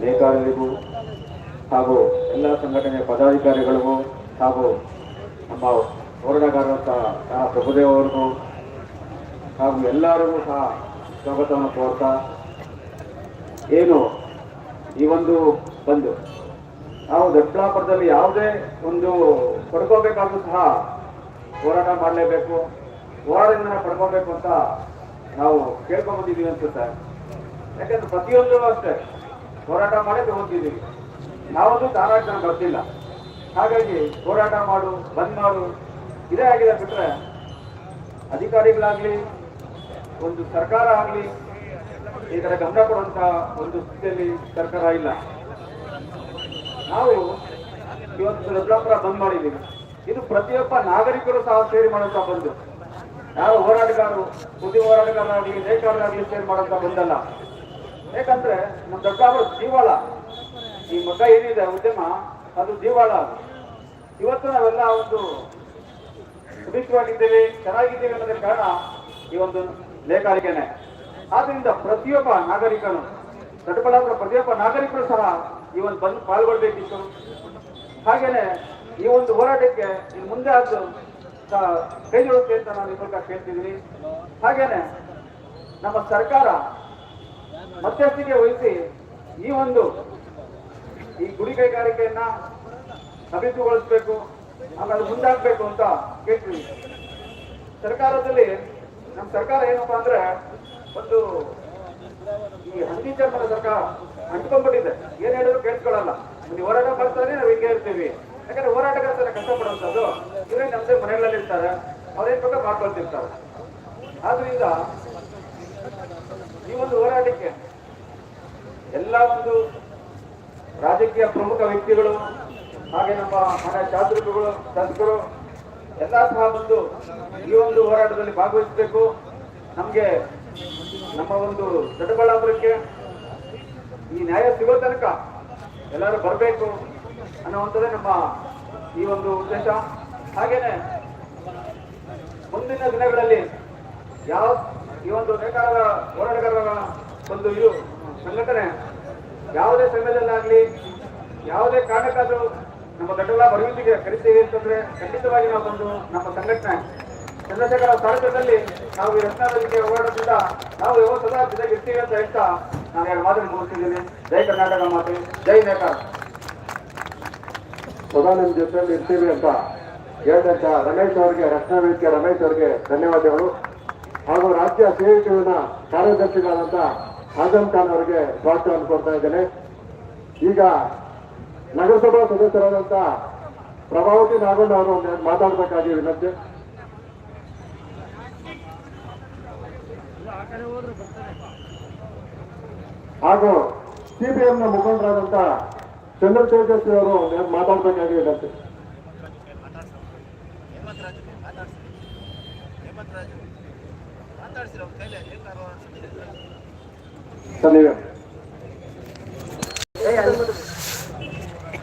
Speaker 2: ನೇಕಾರರಿಗೂ ಹಾಗೂ ಎಲ್ಲ ಸಂಘಟನೆಯ ಪದಾಧಿಕಾರಿಗಳಿಗೂ ಹಾಗೂ ನಮ್ಮ ಹೋರಾಟಗಾರರಂತಹ ಪ್ರಭುದೇವ್ ಅವರಿಗೂ ಹಾಗೂ ಎಲ್ಲರಿಗೂ ಸಹ ಸ್ವಾಗತವನ್ನು ಕೋರ್ತಾ ಏನು ಈ ಒಂದು ಬಂದು ನಾವು ದೊಡ್ಡಬಳ್ಳಾಪುರದಲ್ಲಿ ಯಾವುದೇ ಒಂದು ಪಡ್ಕೋಬೇಕಾದ್ರೂ ಸಹ ಹೋರಾಟ ಮಾಡಲೇಬೇಕು ಹೋರಾಟದಿಂದ ಪಡ್ಕೋಬೇಕು ಅಂತ ನಾವು ಕೇಳ್ಕೊಂಬಂದಿದ್ದೀವಿ ಅನ್ಸುತ್ತೆ. ಯಾಕಂದ್ರೆ ಪ್ರತಿಯೊಂದು ಅಷ್ಟೇ, ಹೋರಾಟ ಮಾಡಿ ತಗೊಂತಿದ್ದೀವಿ. ನಾವೊಂದು ತಾನಾಗಿ ನಾನು ಬರ್ತಿಲ್ಲ. ಹಾಗಾಗಿ ಹೋರಾಟ ಮಾಡು, ಬಂದ್ ಮಾಡು, ಇದೇ ಆಗಿದೆ ಬಿಟ್ರೆ ಅಧಿಕಾರಿಗಳಾಗ್ಲಿ, ಒಂದು ಸರ್ಕಾರ ಆಗ್ಲಿ ಇದರ ಗಮನ ಕೊಡುವಂತ ಒಂದು ಸ್ಥಿತಿಯಲ್ಲಿ ಸರ್ಕಾರ ಇಲ್ಲ. ನಾವು ಇವತ್ತು ದೊಡ್ಡಾಪುರ ಬಂದ್ ಮಾಡಿದ್ದೀವಿ. ಇದು ಪ್ರತಿಯೊಬ್ಬ ನಾಗರಿಕರು ಸಹ ಸೇರಿ ಮಾಡುವಂತ ಬಂದು. ಯಾರು ಹೋರಾಟಗಾರರು, ಬುದ್ಧಿ ಹೋರಾಟಗಾರರಾಗಲಿ, ನೇಕಾರರಾಗಲಿ ಸೇರಿ ಮಾಡುವಂತ ಬಂದಲ್ಲ. ಯಾಕಂದ್ರೆ ನಮ್ಮ ದೊಡ್ಡಾಪುರ ಜೀವಾಳ ಈ ಮಗ ಏನಿದೆ ಉದ್ಯಮ, ಅದು ಜೀವಾಳ. ಇವತ್ತು ನಾವೆಲ್ಲ ಒಂದು ಸುಭಿಕ್ಷವಾಗಿದ್ದೇವೆ ಚೆನ್ನಾಗಿದ್ದೇವೆ ಅನ್ನೋದಕ್ಕೆ ಕಾರಣ ಈ ಒಂದು ನೇಕಾರಿಕೆನೆ ಆದ್ರಿಂದ ಪ್ರತಿಯೊಬ್ಬ ನಾಗರಿಕನು, ದೊಡ್ಡಬಳ್ಳಾಪುರ ಪ್ರತಿಯೊಬ್ಬ ನಾಗರಿಕರು ಸಹ ಈ ಒಂದು ಬಂದು ಪಾಲ್ಗೊಳ್ಬೇಕಿತ್ತು. ಹಾಗೇನೆ ಈ ಒಂದು ಹೋರಾಟಕ್ಕೆ ಇನ್ನು ಮುಂದೆ ಅದು ಕೈ ಜೋಡುತ್ತೆ ಅಂತ ನಾನು ಇವಾಗ ಕೇಳ್ತಿದ್ದೀನಿ. ಹಾಗೇನೆ ನಮ್ಮ ಸರ್ಕಾರ ಮಧ್ಯಸ್ಥಿಕೆ ವಹಿಸಿ ಈ ಒಂದು ಈ ಗುಡಿ ಕೈಗಾರಿಕೆಯನ್ನ ಅಭಿವೃದ್ಧಿಗೊಳಿಸಬೇಕು ಆಮೇಲೆ ಮುಂದಾಗಬೇಕು ಅಂತ ಕೇಳ್ತೀವಿ. ಸರ್ಕಾರದಲ್ಲಿ ನಮ್ಮ ಸರ್ಕಾರ ಏನಪ್ಪಾ ಅಂದ್ರೆ, ಒಂದು ಈ ಹಂದಿ ಚರ್ಮದ ಸರ್ಕಾರ ಅಂಟ್ಕೊಂಡ್ಬಿಟ್ಟಿದೆ. ಏನ್ ಹೇಳಿದ್ರು ಕೇಳಿಸ್ಕೊಳ್ಳಲ್ಲ. ನೀವು ಹೋರಾಟ ಮಾಡ್ತಾರೆ ನಾವು ಹಿಂಗೆ ಇರ್ತೀವಿ. ಯಾಕಂದ್ರೆ ಹೋರಾಟಗಾರ ಕಷ್ಟ ಪಡುವಂತದ್ದು ಇವರೇ ನಮ್ದೇ ಮನೆಗಳಲ್ಲಿ ಇರ್ತಾರೆ. ಅವ್ರೇನ್ ಬೇಕಾ ಮಾಡ್ಕೊಳ್ತಿರ್ತಾರೆ. ಆದ್ರಿಂದ ಈ ಒಂದು ಹೋರಾಟಕ್ಕೆ ಎಲ್ಲ ಒಂದು ರಾಜಕೀಯ ಪ್ರಮುಖ ವ್ಯಕ್ತಿಗಳು, ಹಾಗೆ ನಮ್ಮ ಮನೆ ಶಾಸಕರುಗಳು ಶಾಸಕರು ಎಲ್ಲ ಸಹ ಬಂದು ಈ ಒಂದು ಹೋರಾಟದಲ್ಲಿ ಭಾಗವಹಿಸಬೇಕು. ನಮಗೆ ನಮ್ಮ ಒಂದು ದೊಡ್ಡಬಳ್ಳಾಪುರಕ್ಕೆ ಈ ನ್ಯಾಯ ಸಿಗೋ ತನಕ ಎಲ್ಲರೂ ಬರಬೇಕು ಅನ್ನೋವಂಥದ್ದೇ ನಮ್ಮ ಈ ಒಂದು ಉದ್ದೇಶ. ಹಾಗೇನೆ ಮುಂದಿನ ದಿನಗಳಲ್ಲಿ ಯಾವ ಈ ಒಂದು ನೇಕಾರರ ಹೋರಾಟಗಾರರ ಒಂದು ಇದು ಸಂಘಟನೆ ಯಾವುದೇ ಸಮಯದಲ್ಲಾಗ್ಲಿ ಯಾವುದೇ ಕಾರಣಕ್ಕಾದರೂ ನಮ್ಮ ದೊಡ್ಡಬಳ್ಳಾ ಅಭಿವೃದ್ಧಿಗೆ ಕರಿತೀವಿ ಅಂತಂದ್ರೆ ಖಂಡಿತವಾಗಿ ನಾವು ಬಂದು ನಮ್ಮ ಸಂಘಟನೆ, ಚಂದ್ರಶೇಖರ ಸಾರಥ್ಯದಲ್ಲಿ ನಾವು ಈ ರತ್ನಾವತಿಗೆ ಹೋರಾಡೋದ್ರಿಂದ ನಾವು ಯಾವ ಸದಾ ಜೊತೆಗೆ ಇರ್ತೀವಿ ಅಂತ ಹೇಳ್ತಾ ನಾನು ಎರಡು ಮಾತನ್ನು ಮುಗಿಸ್ತಿದ್ದೀನಿ. ಜೈ ಕರ್ನಾಟಕ ಮಾತೆ, ಜೈ ನೇಕಾರ
Speaker 3: ಸದಾ ನಿಮ್ಮ ಜೊತೆಯಲ್ಲಿ ಇರ್ತೀವಿ ಅಂತ ಹೇಳಿದಂತ ರಮೇಶ್ ಅವರಿಗೆ ರಕ್ಷಣಾ ವೇದಿಕೆ ರಮೇಶ್ ಅವರಿಗೆ ಧನ್ಯವಾದಗಳು. ಹಾಗೂ ರಾಜ್ಯ ಸೇವಕನ ಕಾರ್ಯದರ್ಶಿಗಳಾದಂತ ಆಜಮ್ ಖಾನ್ ಅವರಿಗೆ ಸ್ವಾಗತವನ್ನು ಕೊಡ್ತಾ ಇದ್ದೇನೆ. ಈಗ ನಗರಸಭಾ ಸದಸ್ಯರಾದಂತ ಪ್ರಭಾವತಿ ನಾಗಣ್ಣ ಅವರು ಮಾತಾಡಬೇಕಾಗಿ ವಿನಂತಿ. ಹಾಗೂ ಸಿಪಿಎಂನ ಮುಖಂಡರಾದಂತ ಚಂದ್ರ ತೇಜಸ್ವಿ ಅವರು ಮಾತಾಡಬೇಕಾಗಿ ವಿನಂತಿ. ಸರ್ ನೀವೇ